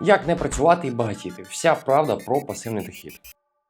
Як не працювати і багатіти? Вся правда про пасивний дохід.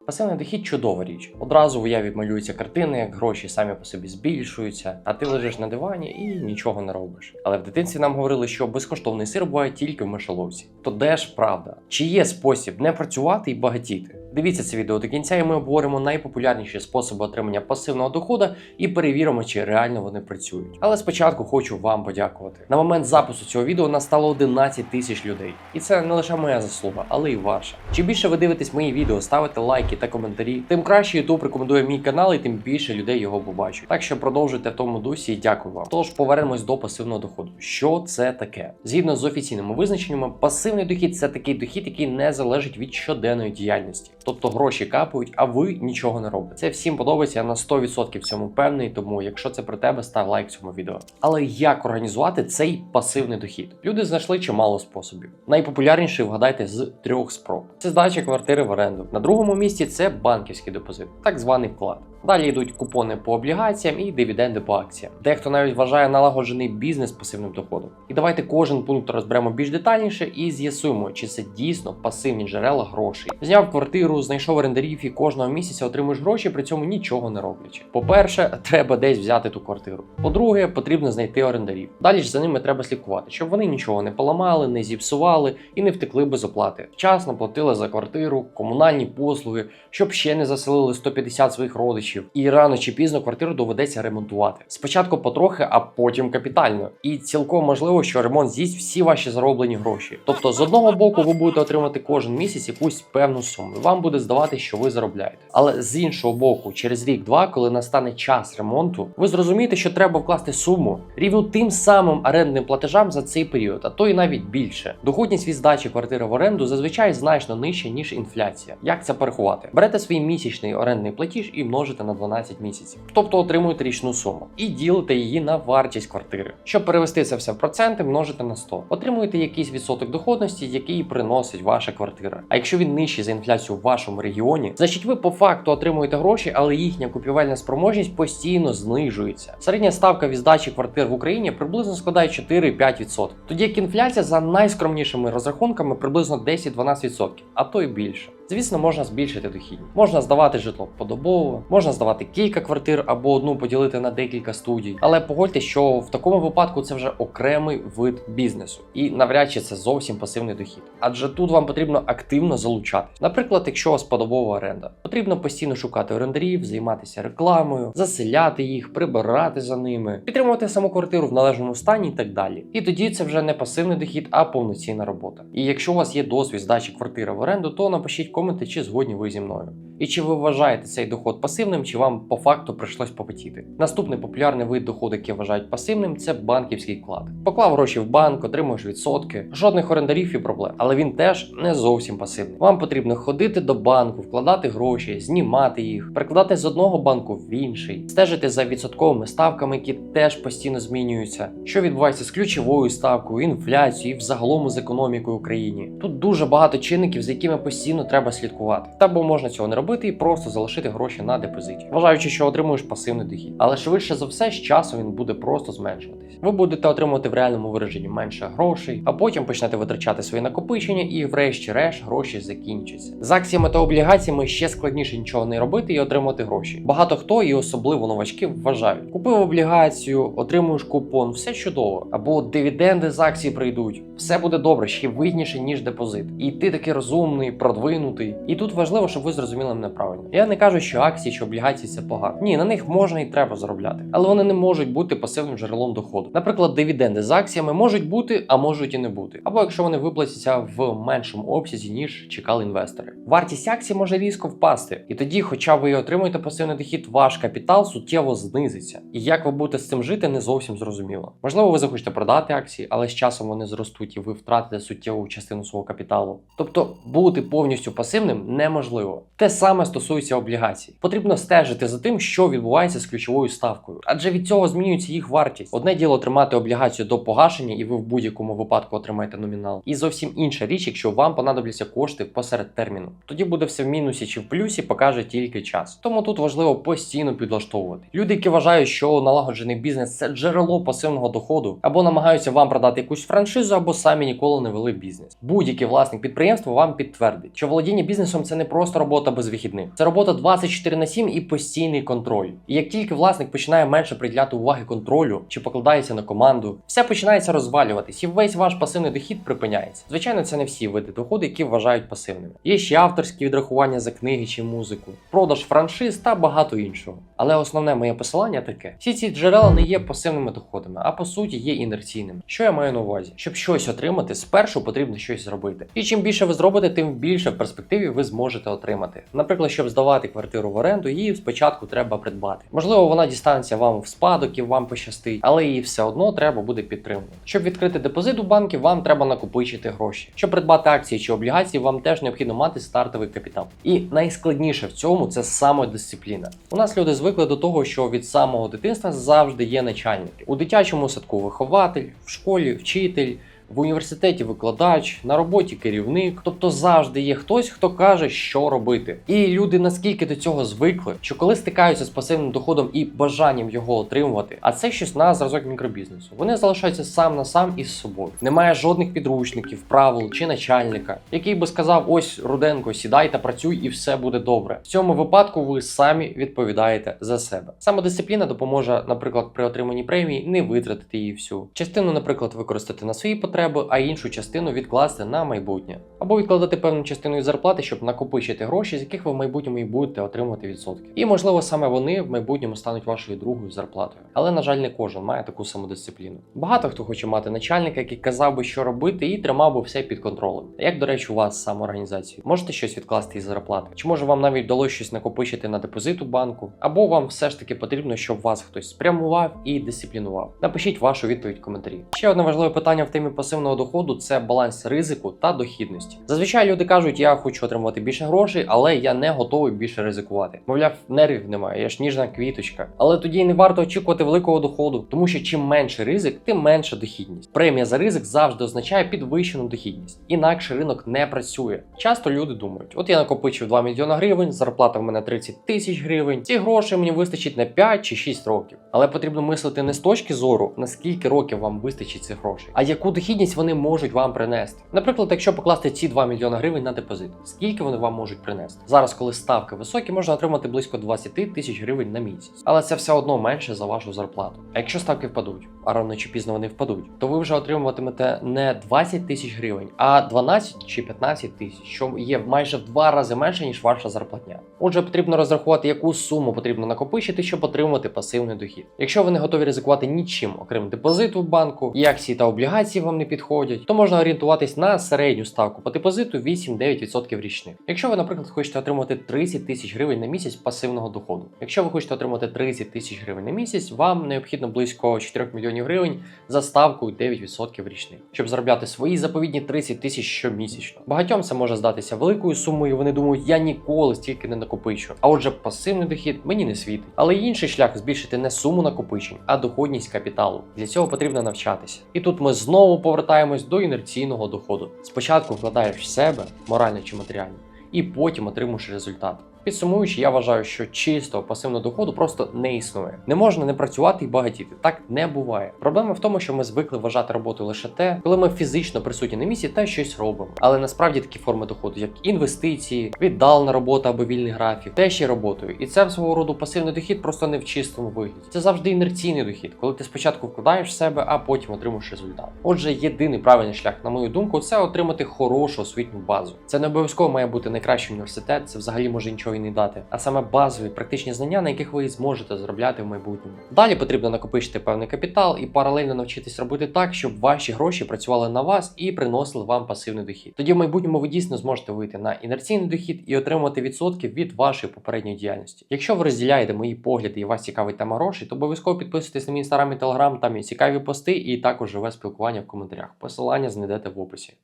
Пасивний дохід чудова річ. Одразу в уяві малюються картини, як гроші самі по собі збільшуються, а ти лежиш на дивані і нічого не робиш. Але в дитинстві нам говорили, що безкоштовний сир буває тільки в мишоловці. То де ж правда? Чи є спосіб не працювати і багатіти? Дивіться це відео до кінця, і ми обговоримо найпопулярніші способи отримання пасивного доходу і перевіримо, чи реально вони працюють. Але спочатку хочу вам подякувати. На момент запису цього відео нас стало 11 тисяч людей, і це не лише моя заслуга, але й ваша. Чим більше ви дивитесь мої відео, ставите лайки та коментарі, тим краще YouTube рекомендує мій канал, і тим більше людей його побачать. Так що продовжуйте в тому дусі і дякую вам. Тож повернемось до пасивного доходу. Що це таке? Згідно з офіційними визначеннями, пасивний дохід це такий дохід, який не залежить від щоденної діяльності. Тобто гроші капають, а ви нічого не робите. Це всім подобається, я на 100% в цьому певний. Тому, якщо це про тебе, став лайк цьому відео. Але як організувати цей пасивний дохід? Люди знайшли чимало способів. Найпопулярніший вгадайте з трьох спроб: це здача квартири в оренду. На другому місці це банківський депозит, так званий вклад. Далі йдуть купони по облігаціям і дивіденди по акціям. Дехто навіть вважає налагоджений бізнес пасивним доходом. І давайте кожен пункт розберемо більш детальніше і з'ясуємо, чи це дійсно пасивні джерела грошей. Зняв квартиру, знайшов орендарів і кожного місяця отримуєш гроші, при цьому нічого не роблячи. По-перше, треба десь взяти ту квартиру. По-друге, потрібно знайти орендарів. Далі ж за ними треба слідкувати, щоб вони нічого не поламали, не зіпсували і не втекли без оплати. Вчасно платили за квартиру, комунальні послуги, щоб ще не заселили 150 своїх родичів. І рано чи пізно квартиру доведеться ремонтувати. Спочатку потрохи, а потім капітально. І цілком можливо, що ремонт з'їсть всі ваші зароблені гроші. Тобто, з одного боку, ви будете отримати кожен місяць якусь певну суму. Вам буде здавати, що ви заробляєте. Але з іншого боку, через рік-два, коли настане час ремонту, ви зрозумієте, що треба вкласти суму рівну тим самим орендним платежам за цей період, а то і навіть більше. Доходність від здачі квартири в оренду зазвичай значно нижча ніж інфляція. Як це порахувати? Берете свій місячний орендний платіж і множите на 12 місяців, тобто отримуєте річну суму, і ділите її на вартість квартири. Щоб перевести це все в проценти, множите на 100. Отримуєте якийсь відсоток доходності, який приносить ваша квартира. А якщо він нижчий за інфляцію вашому регіоні, значить ви по факту отримуєте гроші, але їхня купівельна спроможність постійно знижується. Середня ставка від здачі квартир в Україні приблизно складає 4-5%. Тоді як інфляція за найскромнішими розрахунками приблизно 10-12%, а то й більше. Звісно, можна збільшити дохідність. Можна здавати житло подобово, можна здавати кілька квартир або одну поділити на декілька студій. Але погодьте, що в такому випадку це вже окремий вид бізнесу, і навряд чи це зовсім пасивний дохід. Адже тут вам потрібно активно залучатись. Наприклад, якщо вас подобова оренда, потрібно постійно шукати орендарів, займатися рекламою, заселяти їх, прибирати за ними, підтримувати саму квартиру в належному стані і так далі. І тоді це вже не пасивний дохід, а повноцінна робота. І якщо у вас є досвід здачі квартири в оренду, то напишіть коменти, чи згодні ви зі мною. І чи ви вважаєте цей доход пасивним, чи вам по факту прийшлось попотіти? Наступний популярний вид доходу, який вважають пасивним, це банківський вклад. Поклав гроші в банк, отримуєш відсотки, жодних орендарів і проблем. Але він теж не зовсім пасивний. Вам потрібно ходити до банку, вкладати гроші, знімати їх, перекладати з одного банку в інший, стежити за відсотковими ставками, які теж постійно змінюються. Що відбувається з ключовою ставкою, інфляцією і взагалом з економікою Україні? Тут дуже багато чинників, за якими постійно треба слідкувати. Та бо можна цього не робити і просто залишити гроші на депозиті, вважаючи, що отримуєш пасивний дохід. Але швидше за все, з часом він буде просто зменшуватись. Ви будете отримувати в реальному вираженні менше грошей, а потім почнете витрачати свої накопичення, і, врешті-решт, гроші закінчаться. З акціями та облігаціями ще складніше нічого не робити і отримати гроші. Багато хто, і особливо новачки, вважають: купив облігацію, отримуєш купон, все чудово. Або дивіденди з акції прийдуть. Все буде добре, ще вигідніше, ніж депозит. І ти такий розумний, продвинутий. І тут важливо, щоб ви зрозуміли мене правильно. Я не кажу, що акції чи облігації це погано. Ні, на них можна і треба заробляти, але вони не можуть бути пасивним джерелом доходу. Наприклад, дивіденди з акціями можуть бути, а можуть і не бути. Або якщо вони виплатяться в меншому обсязі, ніж чекали інвестори. Вартість акції може різко впасти, і тоді, хоча ви отримуєте пасивний дохід, ваш капітал суттєво знизиться. І як ви будете з цим жити, не зовсім зрозуміло. Можливо, ви захочете продати акції, але з часом вони зростуть і ви втратите суттєву частину свого капіталу. Тобто бути повністю пасивним пасивним неможливо. Те саме стосується облігацій. Потрібно стежити за тим, що відбувається з ключовою ставкою, адже від цього змінюється їх вартість. Одне діло тримати облігацію до погашення, і ви в будь-якому випадку отримаєте номінал. І зовсім інша річ, якщо вам понадобляться кошти посеред терміну. Тоді буде все в мінусі чи в плюсі, покаже тільки час. Тому тут важливо постійно підлаштовувати. Люди, які вважають, що налагоджений бізнес це джерело пасивного доходу, або намагаються вам продати якусь франшизу, або самі ніколи не вели бізнес. Будь-який власник підприємства вам підтвердить, що володіння бізнесом це не просто робота без вихідних, це робота 24 на 7 і постійний контроль. І як тільки власник починає менше приділяти уваги контролю чи покладається на команду, все починається розвалюватись, і весь ваш пасивний дохід припиняється. Звичайно, це не всі види доходу, які вважають пасивними. Є ще авторські відрахування за книги чи музику, продаж франшиз та багато іншого. Але основне моє посилання таке: всі ці джерела не є пасивними доходами, а по суті є інерційними. Що я маю на увазі? Щоб щось отримати, спершу потрібно щось зробити. І чим більше ви зробите, тим більше в перспективі ви зможете отримати. Наприклад, щоб здавати квартиру в оренду, її спочатку треба придбати. Можливо, вона дістанеться вам в спадок і вам пощастить, але її все одно треба буде підтримувати. Щоб відкрити депозит у банки, вам треба накопичити гроші. Щоб придбати акції чи облігації, вам теж необхідно мати стартовий капітал. І найскладніше в цьому це самодисципліна. У нас люди звикли до того, що від самого дитинства завжди є начальники. У дитячому садку вихователь, в школі вчитель. В університеті викладач, на роботі керівник, тобто завжди є хтось, хто каже, що робити. І люди наскільки до цього звикли, що коли стикаються з пасивним доходом і бажанням його отримувати, а це щось на зразок мікробізнесу, вони залишаються сам на сам із собою. Немає жодних підручників, правил чи начальника, який би сказав: ось Руденко, сідай та працюй, і все буде добре. В цьому випадку ви самі відповідаєте за себе. Самодисципліна допоможе, наприклад, при отриманні премії не витратити її всю. Частину, наприклад, використати на свої потреби, а іншу частину відкласти на майбутнє, або відкладати певну частину зарплати, щоб накопичити гроші, з яких ви в майбутньому і будете отримувати відсотки. І можливо саме вони в майбутньому стануть вашою другою зарплатою. Але на жаль, не кожен має таку самодисципліну. Багато хто хоче мати начальника, який казав би, що робити, і тримав би все під контролем. Як до речі, у вас з самоорганізацією можете щось відкласти із зарплати? Чи може вам навіть вдалося щось накопичити на депозит у банку? Або вам все ж таки потрібно, щоб вас хтось спрямував і дисциплінував? Напишіть вашу відповідь в коментарі. Ще одне важливе питання в темі пасивного доходу це баланс ризику та дохідності. Зазвичай люди кажуть, я хочу отримувати більше грошей, але я не готовий більше ризикувати. Мовляв, нервів немає, я ж ніжна квіточка. Але тоді не варто очікувати великого доходу, тому що чим менше ризик, тим менша дохідність. Премія за ризик завжди означає підвищену дохідність. Інакше ринок не працює. Часто люди думають: от я накопичив 2 мільйона гривень, зарплата в мене 30 тисяч гривень. Ці гроші мені вистачить на 5 чи 6 років. Але потрібно мислити не з точки зору, на скільки років вам вистачить цих грошей, а яку дохідність вони можуть вам принести. Наприклад, якщо покласти ці 2 мільйона гривень на депозит, скільки вони вам можуть принести? Зараз, коли ставки високі, можна отримати близько 20 тисяч гривень на місяць, але це все одно менше за вашу зарплату. А якщо ставки впадуть, а рано чи пізно вони впадуть, то ви вже отримуватимете не 20 тисяч гривень, а 12 чи 15 тисяч, що є майже в два рази менше ніж ваша зарплатня. Отже, потрібно розрахувати, яку суму потрібно накопичити, щоб отримати пасивний дохід. Якщо ви не готові ризикувати нічим, окрім депозиту в банку, і акції та облігації вам не підходять, то можна орієнтуватись на середню ставку по депозиту 8-9% річних. Якщо ви, наприклад, хочете отримати 30 тисяч гривень на місяць пасивного доходу. Якщо ви хочете отримати 30 тисяч гривень на місяць, вам необхідно близько 4 мільйонів гривень за ставкою 9% річних, щоб заробляти свої заповідні 30 тисяч щомісячно. Багатьом це може здатися великою сумою. Вони думають, я ніколи стільки не накопичу. А отже, пасивний дохід мені не світить. Але інший шлях збільшити не суму накопичень, а доходність капіталу. Для цього потрібно навчатися. І тут ми знову повертаємось до інерційного доходу. Спочатку вкладаєш в себе, морально чи матеріально, і потім отримуєш результат. Підсумуючи, я вважаю, що чистого пасивного доходу просто не існує. Не можна не працювати і багатіти. Так не буває. Проблема в тому, що ми звикли вважати роботу лише те, коли ми фізично присутні на місці та щось робимо. Але насправді такі форми доходу, як інвестиції, віддалена робота або вільний графік, теж є роботою. І це свого роду пасивний дохід просто не в чистому вигляді. Це завжди інерційний дохід, коли ти спочатку вкладаєш в себе, а потім отримуєш результат. Отже, єдиний правильний шлях, на мою думку, це отримати хорошу освітню базу. Це не обов'язково має бути найкращий університет, це взагалі може нічого не дати, а саме базові практичні знання, на яких ви зможете заробляти в майбутньому. Далі потрібно накопичити певний капітал і паралельно навчитись робити так, щоб ваші гроші працювали на вас і приносили вам пасивний дохід. Тоді в майбутньому ви дійсно зможете вийти на інерційний дохід і отримати відсотки від вашої попередньої діяльності. Якщо ви розділяєте мої погляди і вас цікавить тема грошей, то обов'язково підписуйтесь на мій інстаграм і телеграм, там є цікаві пости і також живе спілкування в коментарях. Посилання знайдете в описі.